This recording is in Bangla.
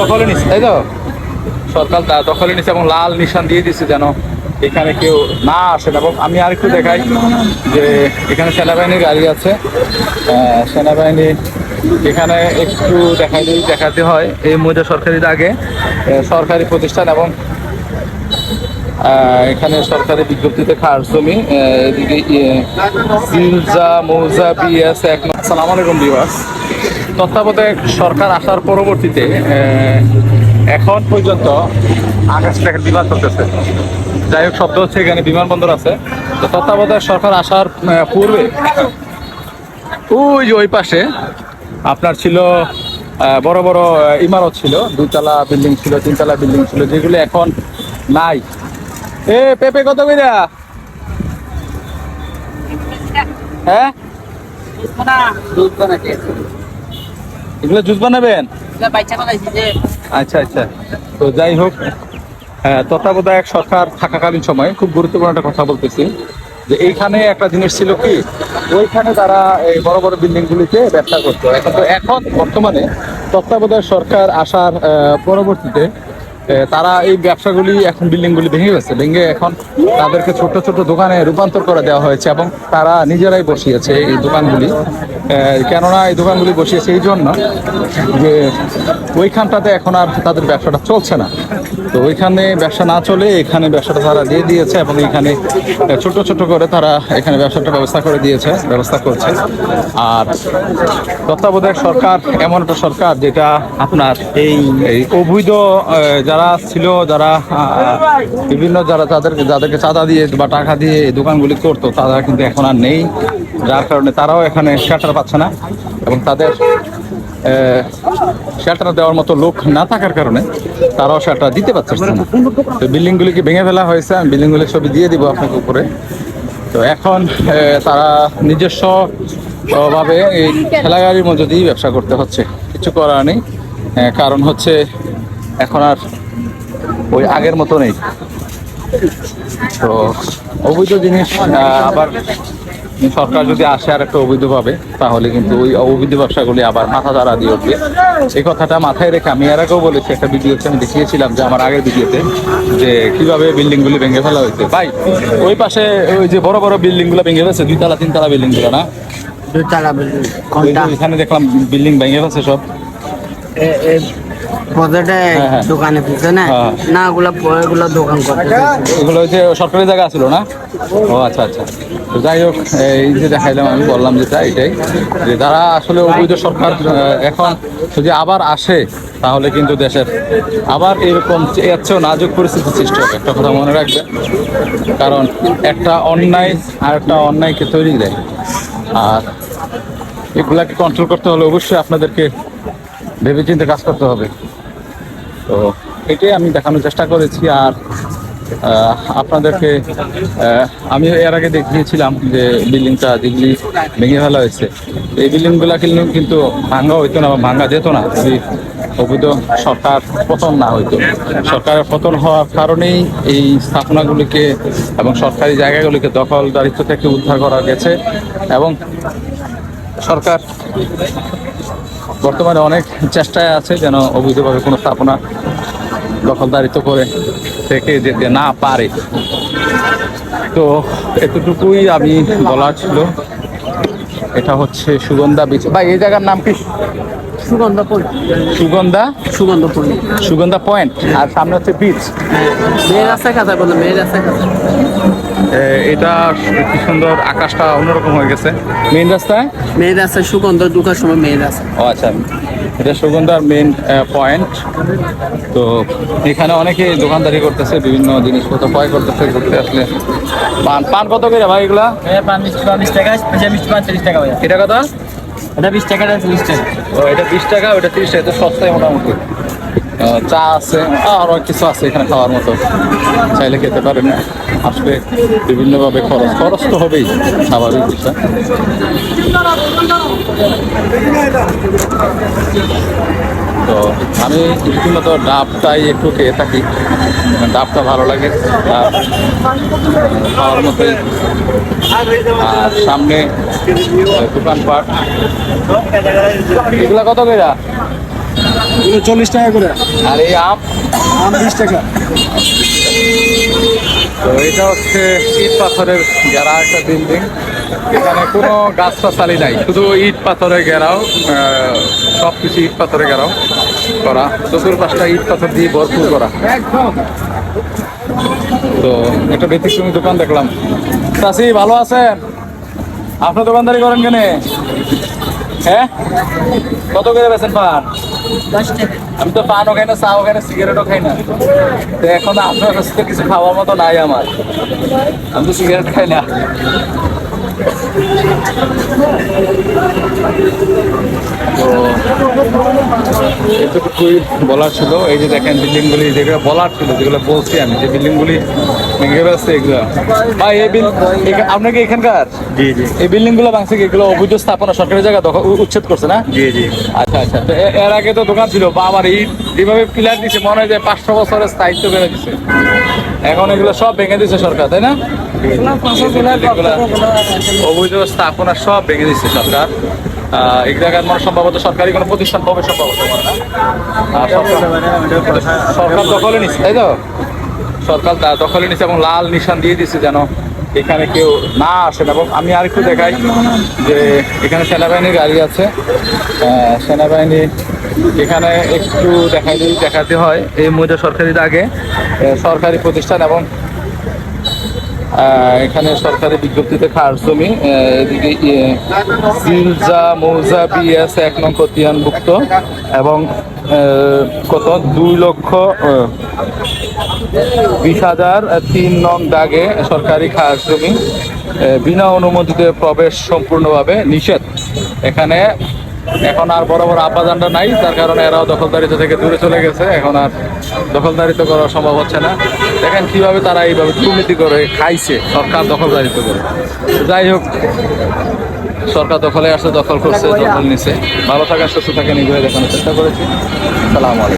দখলে নিচ্ছে তাই তো। সরকার তা দখলে নিচ্ছে এবং লাল নিশান দিয়ে দিচ্ছে যেন এখানে কেউ না আসেন এবং আমি আরেকটু দেখাই যে এখানে সেনাবাহিনীর গাড়ি আছে। সেনাবাহিনী এখানে একটু দেখাই দেখাতে হয় এই মৌজা সরকারির আগে সরকারি প্রতিষ্ঠান এবং এখানে সরকারি বিজ্ঞপ্তিতে খার জমি এদিকে ইয়ে, সিলজা মৌজা বিএস এক সালাম আলাইকুম বিভাস তত্ত্বাবধায়ক সরকার আসার পরবর্তীতে এখন পর্যন্ত আকাশ থেকে বিমান চলতেছে। যাই হোক, শব্দ হচ্ছে এখানে বিমানবন্দর আছে। তো তত্ত্বাবধায়ক সরকার আসার পূর্বে ওই যে ওই পাশে আপনার ছিল বড় বড় ইমারত ছিল, দুইতলা বিল্ডিং ছিল, তিনতলা বিল্ডিং ছিল, যেগুলো এখন নাই। এ, পেপে কত কইরা? হ্যাঁ? এগুলো জুস বানাবেন? আচ্ছা আচ্ছা। তো যাই হোক হ্যাঁ, তত্ত্বাবধায়ক সরকার থাকাকালীন সময় খুব গুরুত্বপূর্ণ একটা কথা বলতেছি যে এইখানে একটা জিনিস ছিল কি ওইখানে তারা এই বড় বড় বিল্ডিংগুলিতে ব্যবসা করতো। এখন বর্তমানে তত্ত্বাবধায়ক সরকার আসার পরবর্তীতে তারা এই ব্যবসাগুলি এখন বিল্ডিং গুলি ভেঙে গেছে। ভেঙে এখন তাদেরকে ছোট ছোট দোকানে রূপান্তর করে দেওয়া হয়েছে এবং তারা নিজেরাই বসিয়েছে এই দোকানগুলি। কেননা এই দোকানগুলি বসিয়েছে এই জন্য যে ওইখানটাতে এখন আর তাদের ব্যবসাটা চলছে না। তো ওইখানে ব্যবসা না চলে এখানে ব্যবসাটা তারা দিয়ে দিয়েছে এবং এখানে ছোট ছোট করে তারা এখানে ব্যবসাটা ব্যবস্থা করে দিয়েছে, ব্যবস্থা করছে। আর তত্ত্বাবধায়ক সরকার, এমন একটা সরকার যেটা আপনার এই অবৈধ যারা ছিল, যারা বিভিন্ন যারা তাদের যাদেরকে চাঁদা দিয়ে বা টাকা দিয়ে এই দোকানগুলি করতো, তারা কিন্তু এখন আর নেই। যার কারণে তারাও এখানে শেল্টার পাচ্ছে না এবং তাদের শেল্টার দেওয়ার মতো লোক না থাকার কারণে তারাও শেল্টার দিতে পারছে না। তো বিল্ডিংগুলিকে ভেঙে ফেলা হয়েছে? আমি বিল্ডিংগুলির ছবি দিয়ে দিব আপনাকে উপরে। তো এখন তারা নিজস্ব আহ, ভাবে এই ঠেলাগাড়ির মধ্যে দিয়ে ব্যবসা করতে হচ্ছে। কিছু করার নেই। কারণ হচ্ছে এখন আর ওই আগের মতো নেই। তো অবৈধ জিনিস আবার সরকার যদি আসে আর একটা অবৈধ পাবে তাহলে কিন্তু ওই অবৈধ ব্যবসাগুলি আবার মাথা দাঁড়া দিয়ে উঠবে। এই কথাটা মাথায় রেখে আমি আর আগেও বলেছি একটা ভিডিওতে আমি দেখিয়েছিলাম যে আমার আগের ভিডিওতে যে কীভাবে বিল্ডিং গুলি ভেঙে ফেলা হয়েছে। ভাই ওই পাশে ওই যে বড় বড় বিল্ডিংগুলো ভেঙে ফেলছে দুইতলা তিনতলা বিল্ডিংগুলো না? দুতলা বিল্ডিং এখানে দেখলাম বিল্ডিং ভেঙে ফেলছে সব। দোকানে পিছনে হ্যাঁ। না ওগুলা ওগুলো দোকান করতে হচ্ছে সরকারি জায়গা ছিল না? ও আচ্ছা আচ্ছা। তো যাই হোক এই যে দেখাইলাম আমি বললাম যেটা এটাই। যে যারা আসলে অবৈধ সরকার এখন যদি আবার আসে তাহলে কিন্তু দেশের আবার এরকম নাজুক পরিস্থিতি সৃষ্টি হবে। একটা কথা মনে রাখবে। কারণ একটা অন্যায় আর একটা অন্যায়কে তৈরি দেয়। আর এগুলাকে কন্ট্রোল করতে হলে অবশ্যই আপনাদেরকে ভেবেচিন্তে কাজ করতে হবে। তো এটাই আমি দেখানোর চেষ্টা করেছি আর আপনাদেরকে আমি এর আগে দেখিয়েছিলাম যে বিল্ডিংটা যেগুলি ভেঙে ফেলা হয়েছে। এই বিল্ডিংগুলা কিন্তু কিন্তু ভাঙ্গা হইতো না বা ভাঙ্গা যেত না, যদি অবৈধ সরকার পতন না হইতো। সরকারের পতন হওয়ার কারণেই এই স্থাপনাগুলিকে এবং সরকারি জায়গাগুলিকে দখল দখলদারিত্ব থেকে উদ্ধার করা গেছে এবং সরকার বর্তমানে অনেক চেষ্টায় আছে যেন অবৈধভাবে কোনো স্থাপনা দখলদারিত্ব করে থেকে যেতে না পারে। তো এতটুকুই আমি বলার ছিল। এটা হচ্ছে সুগন্ধা বিচ। বা এই জায়গার নাম কি? সুগন্ধপুর সুগন্ধা? সুগন্ধপুর সুগন্ধা পয়েন্ট। আর সামনে হচ্ছে বিচ। মেয়ের আছে কাছে বলো মেয়ের আছে কাছে এটা কি সুন্দর আকাশটা অন্যরকম হয়ে গেছে। মেইন রাস্তায়? মেয়ের আছে সুগন্ধ ঢুকার সময় মেয়ের আছে ও আচ্ছা। এটা সুগন্ধার মেন পয়েন্ট তো এখানে অনেকে দোকানদারি করতেছে বিভিন্ন জিনিসপত্র ক্রয় করতেছে ঘুরতে আসলে। পান পান কত করে ভাই এগুলা? পান মিষ্টি পান বিশ টাকা মিষ্টি পান তিরিশ টাকা এটা কত? এটা বিশ টাকা এটা তিরিশ টাকা। ও এটা বিশ টাকা ওটা তিরিশ টাকা এটা সস্তায় মোটামুটি। চা আছে আরও কিছু আছে এখানে খাওয়ার মতো। চাইলে খেতে পারেন। আসলে বিভিন্নভাবে খরচ। খরচ তো হবেই, স্বাভাবিক বিষয়। তো আমি রীতিমতো ডাবটাই একটু খেয়ে থাকি। ডাবটা ভালো লাগে ডাব খাওয়ার মতোই। আর সামনে দোকানপাট। এগুলা কত করে? এগুলো চল্লিশ টাকা করে। আর এই আম? আম বিশ টাকা। তো এটা হচ্ছে ইট পাথরের ঘেরা একটা বিল্ডিং এখানে কোনো গাছ টাছালি নাই শুধু ইট পাথরে ঘেরাও সব কিছু ইট পাথরে ঘেরাও করা। চতুর্পাশটা ইট পাথর দিয়ে ভরপুর করা। তো একটা ব্যতিক্রমী দোকান দেখলাম। চাষি ভালো আছেন? আপনার দোকানদারি করেন কেন? হ্যাঁ? কত করে বেছেন পান আমি তো পানও খাই না, চাও খাই না সিগারেটও খাই না। তো এখন আপনার কাছে তো কিছু খাওয়ার মতো নাই আমার। আমি তো সিগারেট খাই না। এতটুকুই বলার ছিল। এই যে দেখেন বিল্ডিংগুলি, যেগুলো বলার ছিল, যেগুলো বলছি আমি, যে বিল্ডিংগুলি ভেঙে গেছে এগুলো। ভাই এই বিল আপনার কি এখানকার? জি জি। এই বিল্ডিংগুলো ভাঙছে এগুলো অবৈধ স্থাপনা সরকারি জায়গা উচ্ছেদ করছে না? জি জি। আচ্ছা আচ্ছা। তো এর আগে তো দোকান ছিল বা আমার এই যেভাবে পিলার দিছে মনে হয় যে পাঁচশো বছরের স্থায়িত্ব বেড়ে দিছে। এখন এগুলো সব ভেঙে দিছে সরকার তাই না? অবৈধ স্থাপনা সব ভেঙে দিচ্ছে সরকার। আহ, এই জায়গায় মানে সম্ভবত সরকারি কোনো প্রতিষ্ঠান হবে সম্ভবত সরকার দখলে নিচ্ছে তাই তো? সরকার দখলে নিচ্ছে এবং লাল নিশান দিয়ে দিচ্ছে যেন এখানে কেউ না আসেন। এবং আমি আর একটু দেখাই যে এখানে সেনাবাহিনীর গাড়ি আছে। সেনাবাহিনী এখানে একটু দেখাই দেখাতে হয়, এই মহিলা সরকারির আগে সরকারি প্রতিষ্ঠান এবং এখানে সরকারি বিজ্ঞপ্তিতে খাস জমি এদিকে সিলজা মৌজা বিএস এক নং খতিয়ানভুক্ত এবং কত? দুই লক্ষ বিশ হাজার তিন নং দাগে সরকারি খাস জমি বিনা অনুমতিতে প্রবেশ সম্পূর্ণভাবে নিষেধ। এখানে এখন আর বড় বড় আপাদানটা নাই তার কারণে এরাও দখলদারিত্ব থেকে দূরে চলে গেছে। এখন আর দখলদারিত্ব করা সম্ভব হচ্ছে না। দেখেন কীভাবে তারা এইভাবে দুর্নীতি করে, খাইছে সরকার দখলদারিত্ব করে। যাই হোক সরকার দখলে আসছে, দখল করছে, দখল নিছে। ভালো থাকার সুস্থ থাকেন এইভাবে দেখানোর চেষ্টা করেছি। সালাম আলাইকুম।